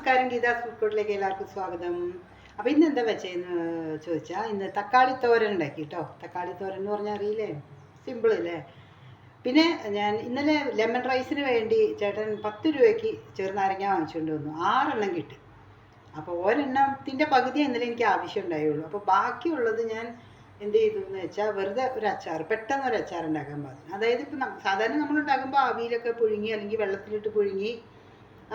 നമസ്കാരം ഗീതാ ഫുഡ്കോർട്ടിലേക്ക് എല്ലാവർക്കും സ്വാഗതം. അപ്പോൾ ഇന്ന് എന്താ വെച്ചതെന്ന് ചോദിച്ചാൽ ഇന്ന് തക്കാളി തോരൻ ഉണ്ടാക്കി കേട്ടോ തക്കാളി തോരൻ എന്ന് പറഞ്ഞാൽ അറിയില്ലേ? സിമ്പിൾ അല്ലേ? പിന്നെ ഞാൻ ഇന്നലെ ലെമൺ റൈസിന് വേണ്ടി ചേട്ടൻ പത്ത് രൂപയ്ക്ക് ചെറുനാരങ്ങ വാങ്ങിച്ചുകൊണ്ട് വന്നു. ആറെണ്ണം കിട്ടി. അപ്പോൾ ഒരെണ്ണത്തിന്റെ പകുതി ഇന്നലെ എനിക്ക് ആവശ്യം ഉണ്ടായുള്ളൂ. അപ്പോൾ ബാക്കിയുള്ളത് ഞാൻ എന്ത് ചെയ്തു എന്ന് വെച്ചാൽ വെറുതെ ഒരു അച്ചാർ പെട്ടെന്ന് ഒരു അച്ചാർ ഉണ്ടാക്കാൻ പാടില്ല അതായത് ഇപ്പം സാധാരണ നമ്മൾ ഉണ്ടാക്കുമ്പോൾ ആവിയിലൊക്കെ പുഴുങ്ങി അല്ലെങ്കിൽ വെള്ളത്തിലിട്ട് പുഴുങ്ങി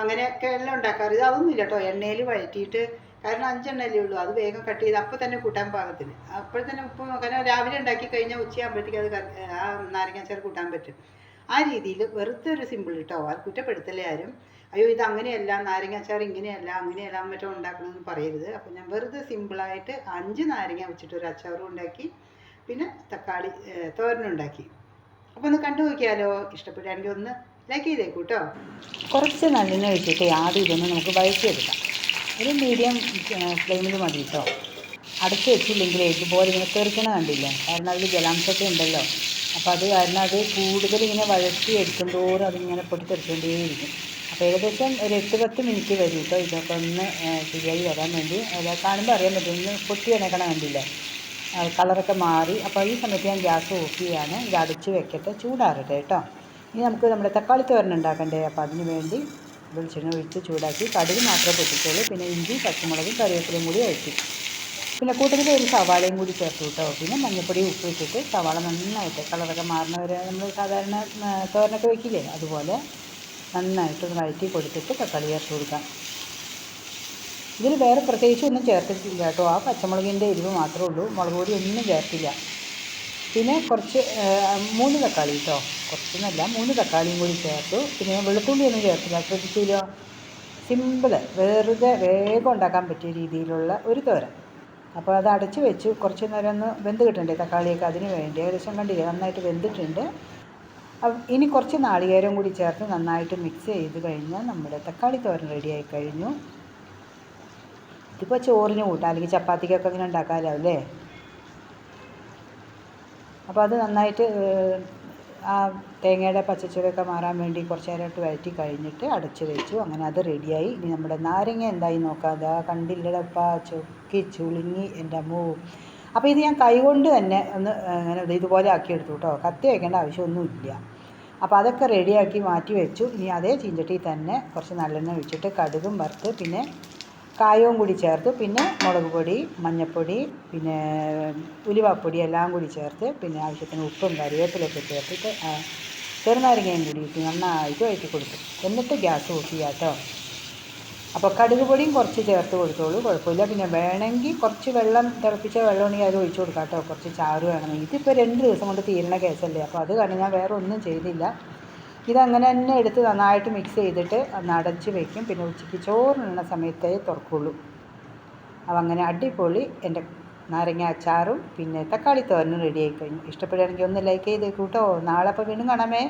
അങ്ങനെയൊക്കെ എല്ലാം ഉണ്ടാക്കാറ്. ഇത് അതൊന്നുമില്ല കേട്ടോ എണ്ണയിൽ വഴറ്റിയിട്ട് കാരണം അഞ്ചെണ്ണല്ലേ ഉള്ളൂ. അത് വേഗം കട്ട് ചെയ്ത് അപ്പോൾ തന്നെ കൂട്ടാൻ പാകത്തിന്. അപ്പോൾ തന്നെ ഉപ്പ് കാരണം രാവിലെ ഉണ്ടാക്കി കഴിഞ്ഞാൽ ഉച്ചയാകുമ്പോഴത്തേക്ക് അത് ആ നാരങ്ങാച്ചാർ കൂട്ടാൻ പറ്റും. ആ രീതിയിൽ വെറുതെ ഒരു സിമ്പിൾ കേട്ടോ അത് കുറ്റപ്പെടുത്തലേ ആരും. അയ്യോ ഇത് അങ്ങനെയല്ല. നാരങ്ങാച്ചാർ ഇങ്ങനെയല്ല. അങ്ങനെയല്ല മറ്റോ ഉണ്ടാക്കണമെന്ന് പറയരുത്. അപ്പോൾ ഞാൻ വെറുതെ സിമ്പിളായിട്ട് അഞ്ച് നാരങ്ങ വെച്ചിട്ട് ഒരു അച്ചാറും ഉണ്ടാക്കി പിന്നെ തക്കാളി തോരനുണ്ടാക്കി അപ്പോൾ ഒന്ന് കണ്ടു നോക്കിയാലോ? ഇഷ്ടപ്പെടുകയാണെങ്കിൽ ഒന്ന് ലൈക്ക് ചെയ്തേക്കൂ കുറച്ച് നല്ലെണ്ണ വെച്ചിട്ട് ആദ്യം ഇതൊന്ന് നമുക്ക് വഴറ്റിയെടുക്കാം. ഒരു മീഡിയം ഫ്ലെയിമിൽ മതി കേട്ടോ അടച്ചു വെച്ചില്ലെങ്കിൽ ഇതുപോലെ ഇങ്ങനെ തെറിക്കണ കണ്ടില്ല? കാരണം അതിൽ ജലാംശമൊക്കെ ഉണ്ടല്ലോ. അപ്പോൾ അത് കാരണം അത് കൂടുതൽ ഇങ്ങനെ വഴറ്റി എടുക്കുന്തോറും അതിങ്ങനെ പൊട്ടിത്തെറിച്ചുകൊണ്ടേയിരിക്കും അപ്പോൾ ഏകദേശം ഒരു എട്ട് പത്ത് മിനിറ്റ് വരും കേട്ടോ ഇതൊക്കെ ഒന്ന് ശരിയായി വരാൻ വേണ്ടി. അത് കാണുമ്പോൾ അറിയാൻ പറ്റും ഒന്ന് പൊട്ടി അണക്കണ കണ്ടില്ല? കളറൊക്കെ മാറി. അപ്പോൾ ഈ സമയത്ത് ഞാൻ ഗ്യാസ് ഓഫ് ചെയ്യാണ്. ഇത് അടച്ച് വെക്കട്ടെ ചൂടാറട്ടെ കേട്ടോ ഇനി നമുക്ക് നമ്മുടെ തക്കാളി തോരൻ ഉണ്ടാക്കണ്ടേ? അപ്പോൾ അതിന് വേണ്ടി വെളിച്ചെണ്ണ ഒഴിച്ച് ചൂടാക്കി കടുക് മാത്രം പൊട്ടിച്ചുള്ളൂ പിന്നെ ഇഞ്ചി പച്ചമുളകും കറിവേപ്പിലയും കൂടി അഴിച്ചു പിന്നെ കൂട്ടത്തിൽ ഒരു സവാളയും കൂടി ചേർത്ത് കേട്ടോ? പിന്നെ മഞ്ഞൾപ്പൊടി ഉപ്പ് ഇട്ടിട്ട് സവാള നന്നായിട്ട് കളറൊക്കെ മാറുന്നവരെ നമ്മൾ സാധാരണ തോരനൊക്കെ വെക്കില്ലേ? അതുപോലെ നന്നായിട്ട് വഴറ്റി കൊടുത്തിട്ട് തക്കാളി ചേർത്ത് കൊടുക്കാം. ഇതിൽ വേറെ പ്രത്യേകിച്ച് ഒന്നും ചേർത്തിട്ടില്ല കേട്ടോ. ആ പച്ചമുളകിന്റെ എരിവ് മാത്രമേ ഉള്ളൂ. മുളക് പൊടി ഒന്നും ചേർത്തില്ല. പിന്നെ കുറച്ച് മൂന്ന് തക്കാളി കേട്ടോ കുറച്ചൊന്നല്ല മൂന്ന് തക്കാളിയും കൂടി ചേർത്തു. പിന്നെ വെളുത്തുള്ളി ഒന്നും ചേർത്തില്ല. ശ്രദ്ധിച്ചില്ലോ സിമ്പിൾ വെറുതെ വേഗം ഉണ്ടാക്കാൻ പറ്റിയ രീതിയിലുള്ള ഒരു തോരൻ. അപ്പോൾ അത് അടച്ചു വെച്ച്. കുറച്ച് നേരം ഒന്ന് വെന്ത് കിട്ടണ്ടേ തക്കാളിയൊക്കെ അതിന് വേണ്ടി. ഏകദേശം കണ്ടില്ല നന്നായിട്ട് വെന്തിട്ടുണ്ട്. ഇനി കുറച്ച് നാളികേരം കൂടി ചേർത്ത് നന്നായിട്ട് മിക്സ് ചെയ്ത് കഴിഞ്ഞാൽ നമ്മുടെ തക്കാളി തോരൻ റെഡിയായി കഴിഞ്ഞു. ഇതിപ്പോൾ ചോറിന് കൂട്ടാം. അല്ലെങ്കിൽ ചപ്പാത്തിക്കൊക്കെ ഇങ്ങനെ ഉണ്ടാക്കാമല്ലോ അല്ലേ? അപ്പോൾ അത് നന്നായിട്ട് ആ തേങ്ങയുടെ പച്ചച്ചുവയൊക്കെ മാറാൻ വേണ്ടി കുറച്ച് നേരമായിട്ട് വഴറ്റി കഴിഞ്ഞിട്ട് അടച്ച് വെച്ചു. അങ്ങനെ അത് റെഡിയായി. ഇനി നമ്മുടെ നാരങ്ങ എന്തായി നോക്കാം. അതാ കണ്ടില്ലടപ്പ ചൊക്കി ചുളുങ്ങി എന്റെ അമ്മൂ. അപ്പോൾ ഇത് ഞാൻ കൈകൊണ്ട് തന്നെ ഒന്ന് അങ്ങനെ ഇതുപോലെ ആക്കി എടുത്തു കേട്ടോ. കത്തി വയ്ക്കേണ്ട ആവശ്യമൊന്നുമില്ല. അപ്പോൾ അതൊക്കെ റെഡിയാക്കി മാറ്റി വെച്ചു. ഇനി അതേ ചീഞ്ചട്ടി തന്നെ കുറച്ച് നല്ലെണ്ണ ഒഴിച്ചിട്ട് കടുകും വറുത്ത് പിന്നെ കായവും കൂടി ചേർത്ത് പിന്നെ മുളക് പൊടി മഞ്ഞൾപ്പൊടി പിന്നെ ഉലുവാപ്പൊടി എല്ലാം കൂടി ചേർത്ത് പിന്നെ ആവശ്യത്തിന് ഉപ്പും കറിവേപ്പിലൊക്കെ ചേർത്തിട്ട് ചെറുനാരങ്ങയും കൂടി ഇട്ട് നന്നായിട്ട് വഴറ്റി കൊടുക്കും. എന്നിട്ട് ഗ്യാസ് ഓഫ് ചെയ്യാം കേട്ടോ. അപ്പോൾ കടുക് പൊടിയും കുറച്ച് ചേർത്ത് കൊടുത്തോളൂ കുഴപ്പമില്ല. പിന്നെ വേണമെങ്കിൽ കുറച്ച് വെള്ളം തിളപ്പിച്ച വെള്ളമാണെങ്കിൽ അത് ഒഴിച്ചു കൊടുക്കാം കേട്ടോ. കുറച്ച് ചാറ് വേണമെങ്കിൽ. ഇതിപ്പോൾ രണ്ട് ദിവസം കൊണ്ട് തീരുന്ന കേസല്ലേ? അപ്പോൾ അത് കാരണം ഞാൻ വേറെ ഒന്നും ചെയ്തില്ല. ഇതങ്ങനെ തന്നെ എടുത്ത് നന്നായിട്ട് മിക്സ് ചെയ്തിട്ട് ഒന്ന് അടച്ച് വെക്കും. പിന്നെ ഉച്ചയ്ക്ക് ചോറിനുള്ള സമയത്തേ തുറക്കുള്ളൂ. അപ്പം അങ്ങനെ അടിപൊളി എന്റെ നാരങ്ങ അച്ചാറും പിന്നെ തക്കാളി തോരനും റെഡി ആയിക്കഴിഞ്ഞു. ഇഷ്ടപ്പെടുകയാണെങ്കിൽ ഒന്ന് ലൈക്ക് ചെയ്തേക്കൂട്ടോ നാളെ അപ്പോൾ വീണ്ടും കാണാമേ.